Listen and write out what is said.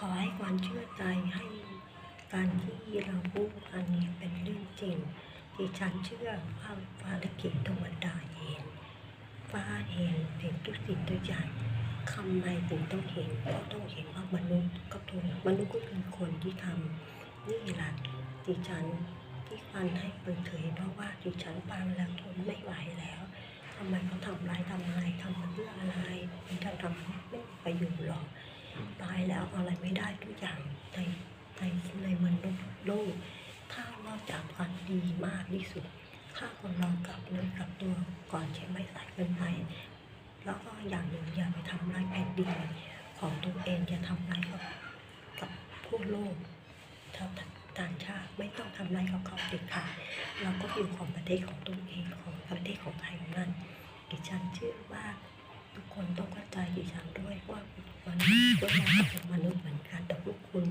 ขอให้ความเชื่อใจให้การที่เราพูดกันนี้เป็นเรื่องจริงดิฉันเชื่อว่าฟ้าลิขิตดวงดาเห็นฟ้าเห็นเห็นทุกสิ่งทุกอย่างทำไมถึงต้องเห็นเพราะต้องเห็นว่ามนุษย์ก็ถูกมนุษย์ก็คือคนที่ทำนี่แหละดิฉันที่ฟันให้เปิดเผยเพราะว่าดิฉันฟังแล้วทนไม่ไหวแล้วทำไมเขาทำร้ายทำไมทำเพื่ออะไรม่ได้ทำไม่มีประโยชน์หรอก ตายแล้วอะไรไม่ได้ทุกอย่างในในในมนุษย์โลก ถ้านอกจากความดีมากที่สุด ถ้าคนเรากลับเนื้อกลับตัวก่อนใช้ไม่ใส่เกินไปแล้วก็อย่างหนึ่งอย่าไปทำร้ายแผ่นดินของตัวเองอย่าทำร้ายกับกับผู้โลกชาวต่างชาติไม่ต้องทำร้ายกับเขาเด็ดขาดเราก็อยู่ของประเทศของตัวเองของประเทศของไทยนั่นดิฉันเชื่อว่าทุกคนต้องเข้าใจดิฉัน ด้วยว่ามันพวกเราเป็นมนุษย์เหมือนกันแต่พวกคุณ